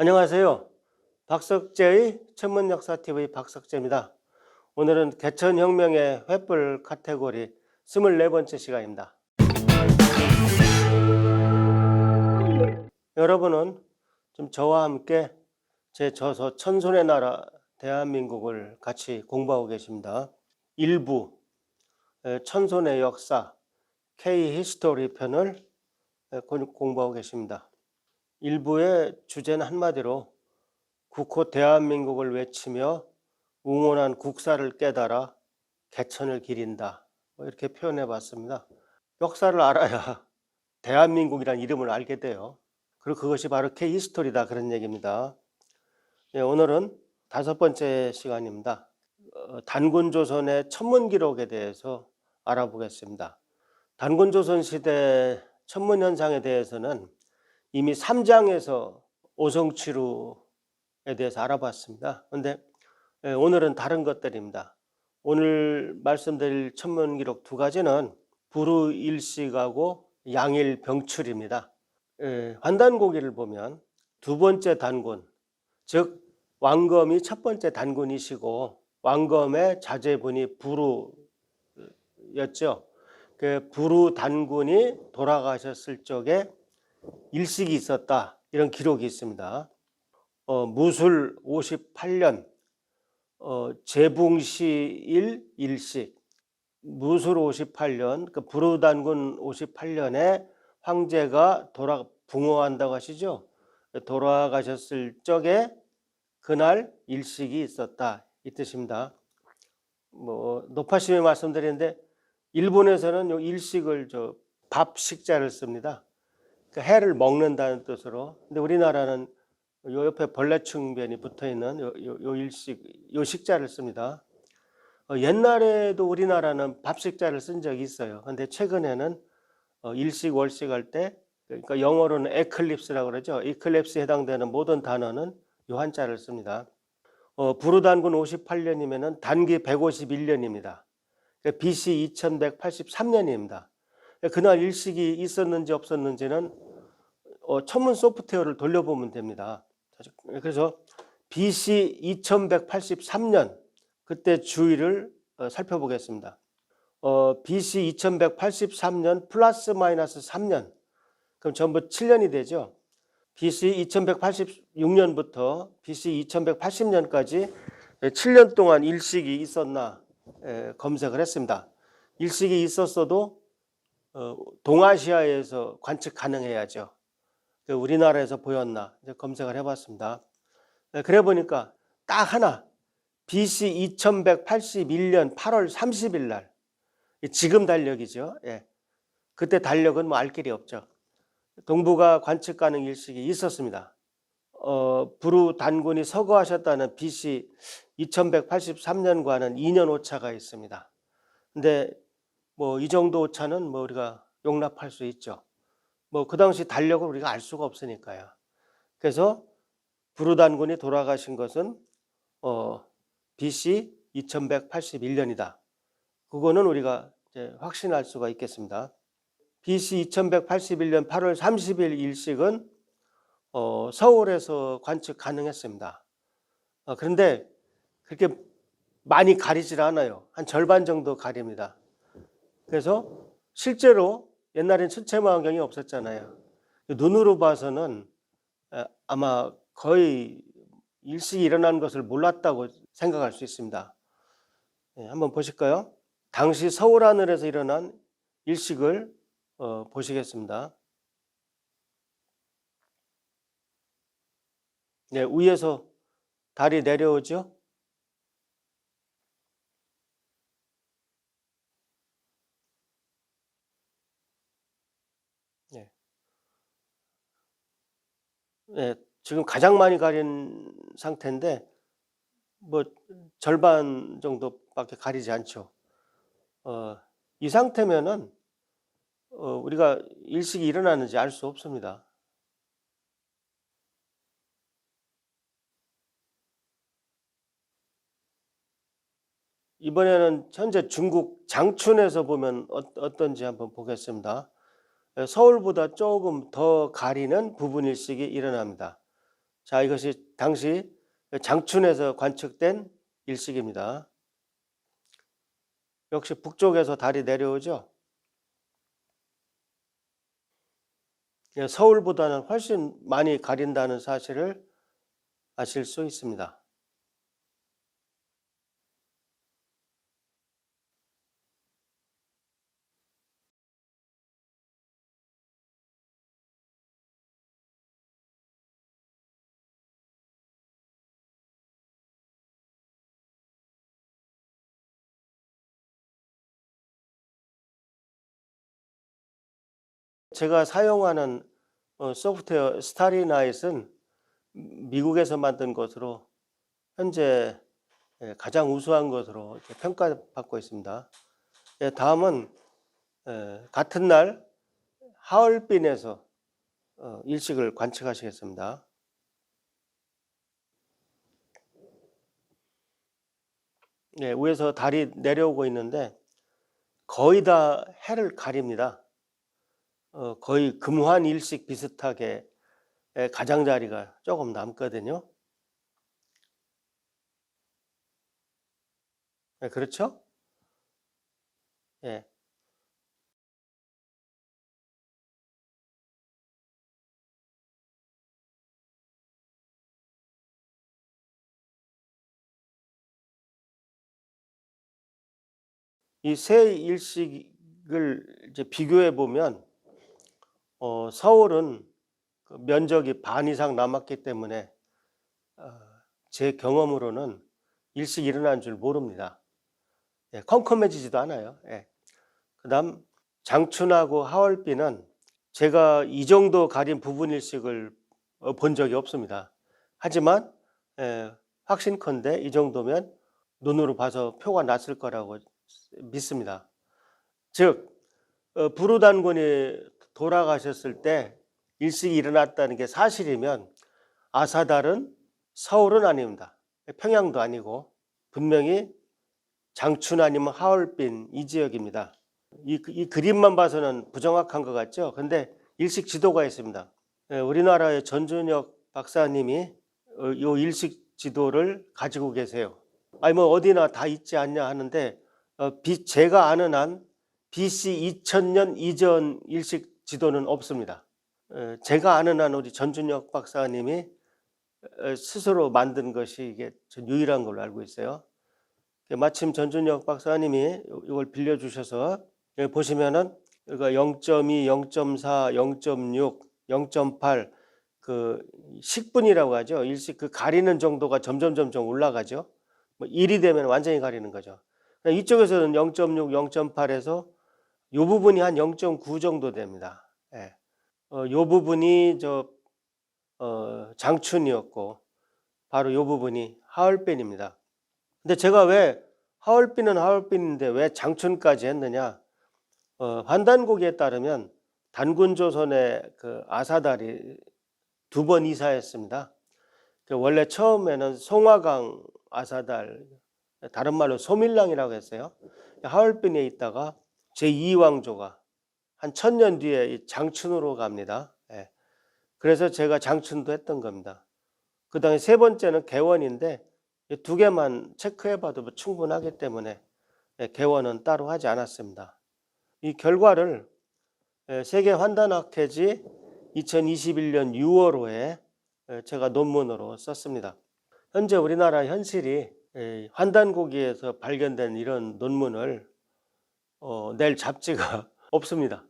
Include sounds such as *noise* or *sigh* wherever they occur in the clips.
안녕하세요. 박석재의 천문역사TV 박석재입니다. 오늘은 개천혁명의 횃불 카테고리 24번째 시간입니다. 여러분은 좀 저와 함께 제 저서 천손의 나라 대한민국을 같이 공부하고 계십니다. 일부 에, 천손의 역사 K 히스토리 편을 공부하고 계십니다. 일부의 주제는 한마디로 국호 대한민국을 외치며 웅원한 국사를 깨달아 개천을 기린다. 뭐 이렇게 표현해 봤습니다. 역사를 알아야 *laughs* 대한민국이라는 이름을 알게 돼요. 그리고 그것이 바로 K 히스토리다 그런 얘기입니다. 예, 오늘은 다섯 번째 시간입니다. 어, 단군조선의 천문 기록에 대해서 알아보겠습니다. 단군조선 시대 천문 현상에 대해서는 이미 3장에서 오성치루에 대해서 알아봤습니다. 그런데 예, 오늘은 다른 것들입니다. 오늘 말씀드릴 천문 기록 두 가지는 부르일식하고 양일병출입니다. 예, 환단고기를 보면 두 번째 단군, 즉 왕검이 첫 번째 단군이시고 왕검의 자제분이 부루였죠. 그 부루 단군이 돌아가셨을 적에 일식이 있었다 이런 기록이 있습니다. 어, 무술 58년 어, 재붕시일 일식 무술 58년 그 부르단군 58년에 황제가 돌아 붕어한다고 하시죠. 돌아가셨을 적에 그날 일식이 있었다 이 뜻입니다. 뭐 높아심에 말씀드리는데 일본에서는 요 일식을 저 밥 식자를 씁니다. 그 해를 먹는다는 뜻으로. 근데 우리나라는 요 옆에 벌레충변이 붙어 있는 요, 요, 요 일식, 요 식자를 씁니다. 어, 옛날에도 우리나라는 밥식자를 쓴 적이 있어요. 근데 최근에는 어, 일식, 월식 할 때, 그러니까 영어로는 에클립스라고 그러죠. 이클립스에 해당되는 모든 단어는 요 한자를 씁니다. 어, 부르단군 58년이면은 단기 151년입니다. 그러니까 BC 2183년입니다. 그날 일식이 있었는지 없었는지는 어, 천문 소프트웨어를 돌려보면 됩니다. 그래서 BC 2183년 그때 주의를 어, 살펴보겠습니다. 어, BC 2183년 플러스 마이너스 3년 그럼 전부 7년이 되죠. BC 2186년부터 BC 2180년까지 7년 동안 일식이 있었나 에, 검색을 했습니다. 일식이 있었어도 어, 동아시아에서 관측 가능해야죠. 그 우리나라에서 보였나 이제 검색을 해봤습니다. 네, 그래 보니까 딱 하나 BC 2181년 8월 30일 날 지금 달력이죠. 예. 그때 달력은 뭐 알 길이 없죠. 동부가 관측 가능 일식이 있었습니다. 어, 부루 단군이 서거하셨다는 BC 2183년과는 2년 오차가 있습니다. 근데 뭐 이 정도 오차는 뭐 우리가 용납할 수 있죠. 뭐 그 당시 달력을 우리가 알 수가 없으니까요. 그래서 부루 단군이 돌아가신 것은 어, BC 2181년이다. 그거는 우리가 확신할 수가 있겠습니다. BC 2181년 8월 30일 일식은 어, 서울에서 관측 가능했습니다. 어, 그런데 그렇게 많이 가리질 않아요. 한 절반 정도 가립니다. 그래서 실제로 옛날엔 천체망원경이 없었잖아요. 눈으로 봐서는 에, 아마 거의 일식이 일어난 것을 몰랐다고 생각할 수 있습니다. 예, 한번 보실까요? 당시 서울 하늘에서 일어난 일식을 어, 보시겠습니다. 네, 위에서 달이 내려오죠. 네, 지금 가장 많이 가린 상태인데 뭐 절반 정도밖에 가리지 않죠. 어, 이 상태면은 어, 우리가 일식이 일어나는지 알 수 없습니다. 이번에는 현재 중국 장춘에서 보면 어, 어떤지 한번 보겠습니다. 서울보다 조금 더 가리는 부분 일식이 일어납니다. 자, 이것이 당시 장춘에서 관측된 일식입니다. 역시 북쪽에서 달이 내려오죠. 예, 서울보다는 훨씬 많이 가린다는 사실을 아실 수 있습니다. 제가 사용하는 어, 소프트웨어 스타리나잇은 미국에서 만든 것으로 현재 예, 가장 우수한 것으로 평가받고 있습니다. 예, 다음은 예, 같은 날 하얼빈에서 어, 일식을 관측하시겠습니다. 네, 위에서 달이 내려오고 있는데 거의 다 해를 가립니다. 어, 거의 금환 일식 비슷하게 에, 가장자리가 조금 남거든요. 네, 그렇죠? 예. 이 세 일식을 이제 비교해 보면 어, 서울은 그 면적이 반 이상 남았기 때문에 어, 제 경험으로는 일식 일어난 줄 모릅니다. 예, 컴컴해지지도 않아요. 예. 그다음 장춘하고 하얼빈은 제가 이 정도 가린 부분 일식을 어, 본 적이 없습니다. 하지만 예, 확신컨대 이 정도면 눈으로 봐서 표가 났을 거라고 믿습니다. 즉 어, 부르단군이 돌아가셨을 때 일식이 일어났다는 게 사실이면 아사달은 서울은 아닙니다. 평양도 아니고 분명히 장춘 아니면 하얼빈 이 지역입니다. 이, 이 그림만 봐서는 부정확한 것 같죠. 근데 일식 지도가 있습니다. 예, 우리나라의 전준혁 박사님이 어, 이 일식 지도를 가지고 계세요. 아니 뭐 어디나 다 있지 않냐 하는데 어, 비, 제가 아는 한 BC 2000년 이전 일식 지도는 없습니다. 어, 제가 아는 한 우리 전준혁 박사님이 어, 스스로 만든 것이 이게 전 유일한 걸로 알고 있어요. 마침 전준혁 박사님이 이걸 빌려주셔서 보시면은 여기가 0.2, 0.4, 0.6, 0.8 그 식분이라고 하죠. 일식 그 가리는 정도가 점점 점점 올라가죠. 뭐 1이 되면 완전히 가리는 거죠. 이쪽에서는 0.6, 0.8에서 이 부분이 한 0.9 정도 됩니다. 예. 어, 요 부분이 저 어, 장춘이었고 바로 요 부분이 하얼빈입니다. 근데 제가 왜 하얼빈은 하얼빈인데 왜 장춘까지 했느냐? 어, 환단고기에 따르면 단군 조선의 그 아사달이 두 번 이사했습니다. 그 원래 처음에는 송화강 아사달, 다른 말로 소밀랑이라고 했어요. 하얼빈에 있다가 제2왕조가 한 천년 뒤에 장춘으로 갑니다. 예. 그래서 제가 장춘도 했던 겁니다. 그 다음에 세 번째는 개원인데 두 개만 체크해봐도 뭐 충분하기 때문에 예, 개원은 따로 하지 않았습니다. 이 결과를 예, 세계 환단학회지 2021년 6월호에 제가 논문으로 썼습니다. 현재 우리나라 현실이 환단고기에서 발견된 이런 논문을 어, 낼 잡지가 *laughs* 없습니다.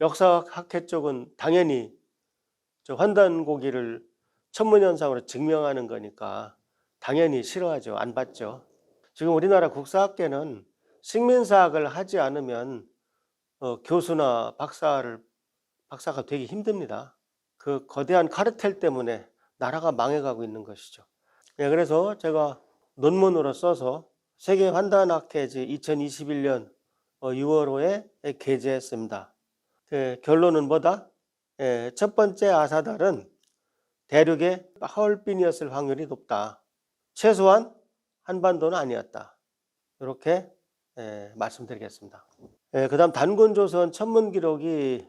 역사학회 쪽은 당연히 저 환단고기를 천문현상으로 증명하는 거니까 당연히 싫어하죠. 안 받죠. 지금 우리나라 국사학계는 식민사학을 하지 않으면 어, 교수나 박사를 박사가 되기 힘듭니다. 그 거대한 카르텔 때문에 나라가 망해가고 있는 것이죠. 네, 그래서 제가 논문으로 써서 세계 환단학회지 2021년 6월호에 어, 게재했습니다. 그 결론은 뭐다? 예, 첫 번째 아사달은 대륙의 하얼빈이었을 확률이 높다. 최소한 한반도는 아니었다. 이렇게 예, 말씀드리겠습니다. 예, 그 다음 단군조선 천문 기록이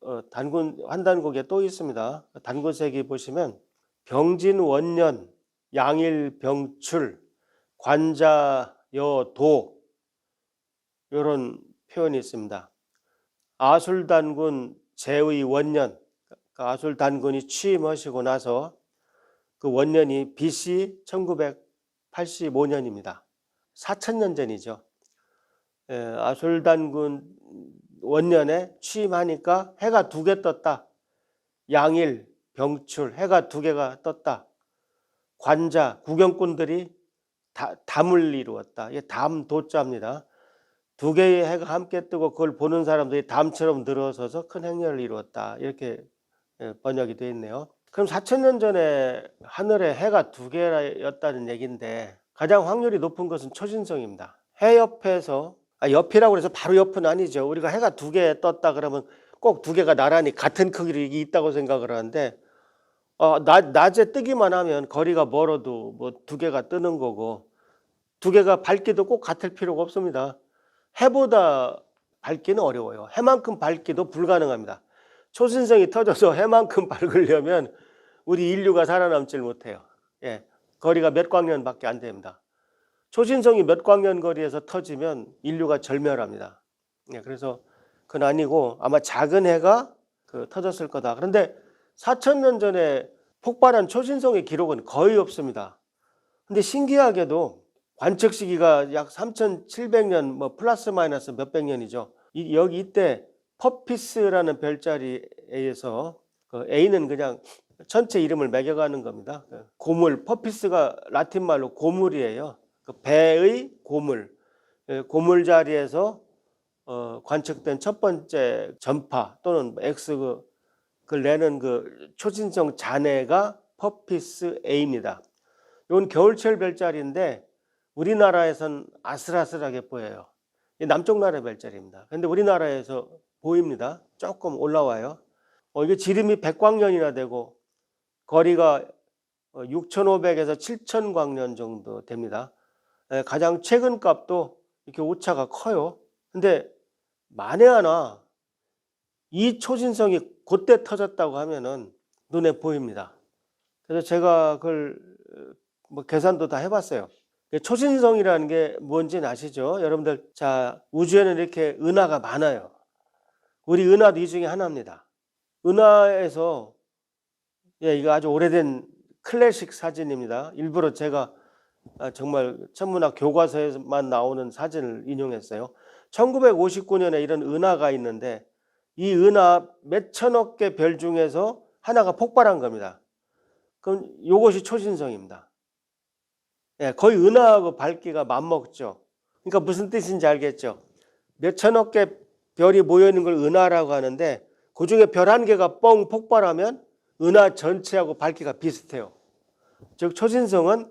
어, 단군 환단곡에 또 있습니다. 단군세기 보시면 병진 원년, 양일 병출, 관자여도 이런 표현이 있습니다. 아술단군 제의 원년, 그 아술단군이 취임하시고 나서 그 원년이 BC 1985년입니다. 4천년 전이죠. 예, 아술단군 원년에 취임하니까 해가 두 개 떴다. 양일, 병출, 해가 두 개가 떴다. 관자, 구경꾼들이 다, 담을 이루었다. 이게 담 도자입니다. 두 개의 해가 함께 뜨고 그걸 보는 사람들이 담처럼 늘어서서 큰 행렬을 이루었다. 이렇게 예, 번역이 되어 있네요. 그럼 4천년 전에 하늘에 해가 두 개였다는 얘기인데 가장 확률이 높은 것은 초신성입니다. 해 옆에서 아, 옆이라고 해서 바로 옆은 아니죠. 우리가 해가 두 개 떴다 그러면 꼭 두 개가 나란히 같은 크기로 있다고 생각을 하는데 어, 낮, 낮에 뜨기만 하면 거리가 멀어도 뭐 두 개가 뜨는 거고 두 개가 밝기도 꼭 같을 필요가 없습니다. 해보다 밝기는 어려워요. 해만큼 밝기도 불가능합니다. 초신성이 터져서 *laughs* 해만큼 밝으려면 우리 인류가 살아남질 못해요. 예, 거리가 몇 광년밖에 안 됩니다. 초신성이 몇 광년 거리에서 터지면 인류가 절멸합니다. 예, 그래서 그건 아니고 아마 작은 해가 그 터졌을 거다. 그런데 4천 년 전에 폭발한 초신성의 기록은 거의 없습니다. 근데 신기하게도 관측 시기가 약 3,700년 뭐 플러스 마이너스 몇백 년이죠. 이, 여기 이때 퍼피스라는 별자리에서 그 A는 그냥 전체 이름을 매겨가는 겁니다. 그 고물 퍼피스가 라틴 말로 고물이에요. 그 배의 고물 예, 고물 자리에서 어, 관측된 첫 번째 전파 또는 X 그, 그 내는 그 초신성 잔해가 퍼피스 A입니다. 이건 겨울철 별자리인데 우리나라에선 아슬아슬하게 보여요. 이 남쪽 나라 별자리입니다. 근데 우리나라에서 보입니다. 조금 올라와요. 어, 이게 지름이 100광년이나 되고 거리가 6,500에서 7,000광년 정도 됩니다. 에, 가장 최근 값도 이렇게 오차가 커요. 근데 만에 하나 이 초신성이 그때 터졌다고 하면은 눈에 보입니다. 그래서 제가 그걸 뭐 계산도 다 해봤어요. 초신성이라는 게 뭔지는 아시죠? 여러분들 자 우주에는 이렇게 은하가 많아요. 우리 은하도 이 중에 하나입니다. 은하에서 예, 이거 아주 오래된 클래식 사진입니다. 일부러 제가 아, 정말 천문학 교과서에만 나오는 사진을 인용했어요. 1959년에 이런 은하가 있는데 이 은하 몇 천억 개 별 중에서 하나가 폭발한 겁니다. 그럼 이것이 초신성입니다. 예, 거의 은하하고 밝기가 맞먹죠. 그러니까 무슨 뜻인지 알겠죠? 몇 천억 개 별이 모여 있는 걸 은하라고 하는데 그 중에 별 한 개가 뻥 폭발하면 은하 전체하고 밝기가 비슷해요. 즉 초신성은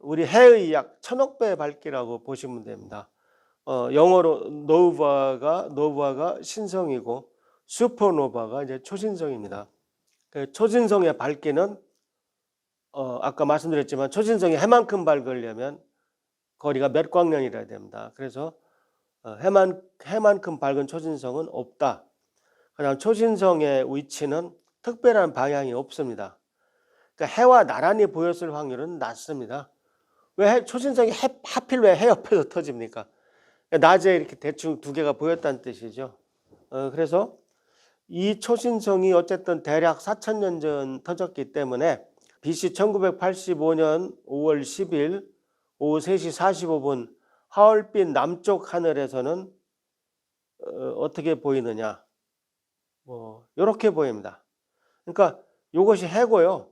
우리 해의 약 천억 배의 밝기라고 보시면 됩니다. 어, 영어로 노바가 노바가 신성이고 슈퍼노바가 이제 초신성입니다. 그 초신성의 밝기는 어, 아까 말씀드렸지만 초신성이 해만큼 밝으려면 거리가 몇 광년이라 됩니다. 그래서 어, 해만 해만큼 밝은 초신성은 없다. 그다음 초신성의 위치는 특별한 방향이 없습니다. 그러니까 해와 나란히 보였을 확률은 낮습니다. 왜 해, 초신성이 해, 하필 왜 해 옆에서 터집니까? 그러니까 낮에 이렇게 대충 두 개가 보였다는 뜻이죠. 어, 그래서 이 초신성이 어쨌든 대략 4천 년 전 터졌기 때문에 BC 1985년 5월 10일 오후 3시 45분 하얼빈 남쪽 하늘에서는 어, 떻게 보이느냐? 뭐 이렇게 보입니다. 그러니까 이것이 해고요.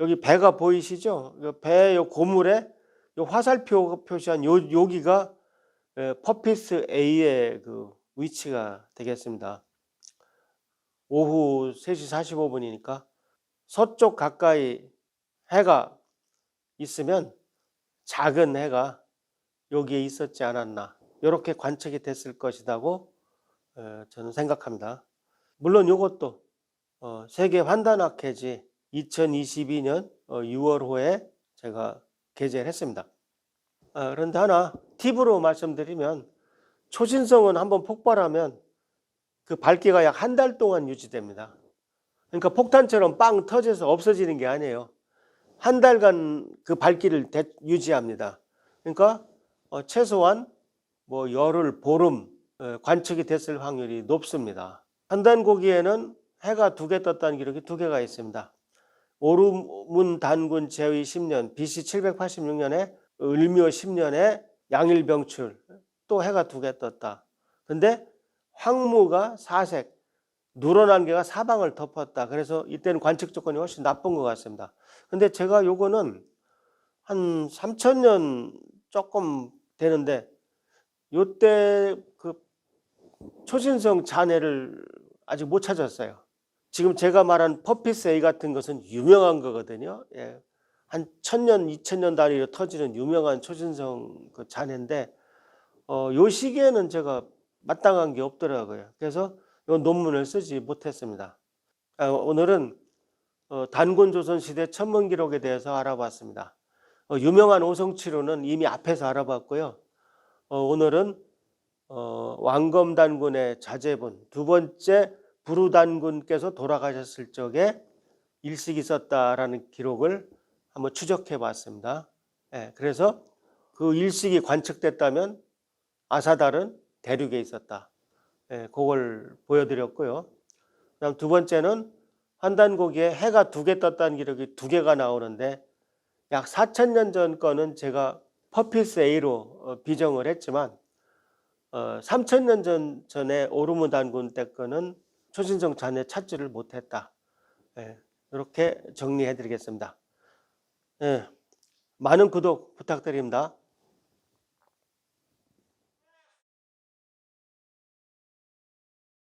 여기 배가 보이시죠? 배의 고물에 요 화살표 표시한 요 여기가 퍼피스 A의 그 위치가 되겠습니다. 오후 3시 45분이니까 서쪽 가까이 해가 있으면 작은 해가 여기에 있었지 않았나 이렇게 관측이 됐을 것이라고 저는 생각합니다. 물론 이것도 어, 세계 환단학회지 2022년 6월호에 어, 제가 게재를 했습니다. 아, 그런데 하나 팁으로 말씀드리면 초신성은 한번 폭발하면 그 밝기가 약 한 달 동안 유지됩니다. 그러니까 폭탄처럼 빵 터져서 없어지는 게 아니에요. 한 달간 그 밝기를 대- 유지합니다. 그러니까 어, 최소한 뭐 열흘, 보름 어, 관측이 됐을 확률이 높습니다. 한단 고기에는 해가 두 개 떴다는 기록이 두 개가 있습니다. 오르문 단군 제위 10년, BC 786년에 을묘 10년에 양일병출 또 해가 두 개 떴다. 근데 황무가 사색, 누런 안개가 사방을 덮었다. 그래서 이때는 관측 조건이 훨씬 나쁜 것 같습니다. 근데 제가 요거는 한 3천년 조금 되는데 요때 그 초신성 잔해를 아직 못 찾았어요. 지금 제가 말한 퍼피스 A 같은 것은 유명한 거거든요. 예. 한 천년, 이천년 단위로 터지는 유명한 초신성 그 잔해인데 어, 요 시기에는 제가 마땅한 게 없더라고요. 그래서 이 논문을 쓰지 못했습니다. 아, 오늘은 어, 단군 조선 시대 천문 기록에 대해서 알아봤습니다. 어, 유명한 오성치로는 이미 앞에서 알아봤고요. 어, 오늘은 어, 왕검 단군의 자제분 두 번째 부루 단군께서 돌아가셨을 적에 일식이 있었다라는 기록을 한번 추적해 봤습니다. 예, 그래서 그 일식이 관측됐다면 아사달은 대륙에 있었다. 예, 그걸 보여드렸고요. 그다음 두 번째는 한단고기에 해가 두 개 떴다는 기록이 두 개가 나오는데 약 4천 년 전 거는 제가 퍼피스 A로 어, 비정을 했지만 어, 3천 년 전, 전에 오르무 단군 때 거는 초신성 잔해 찾지를 못했다. 예, 이렇게 정리해 드리겠습니다. 예, 많은 구독 부탁드립니다.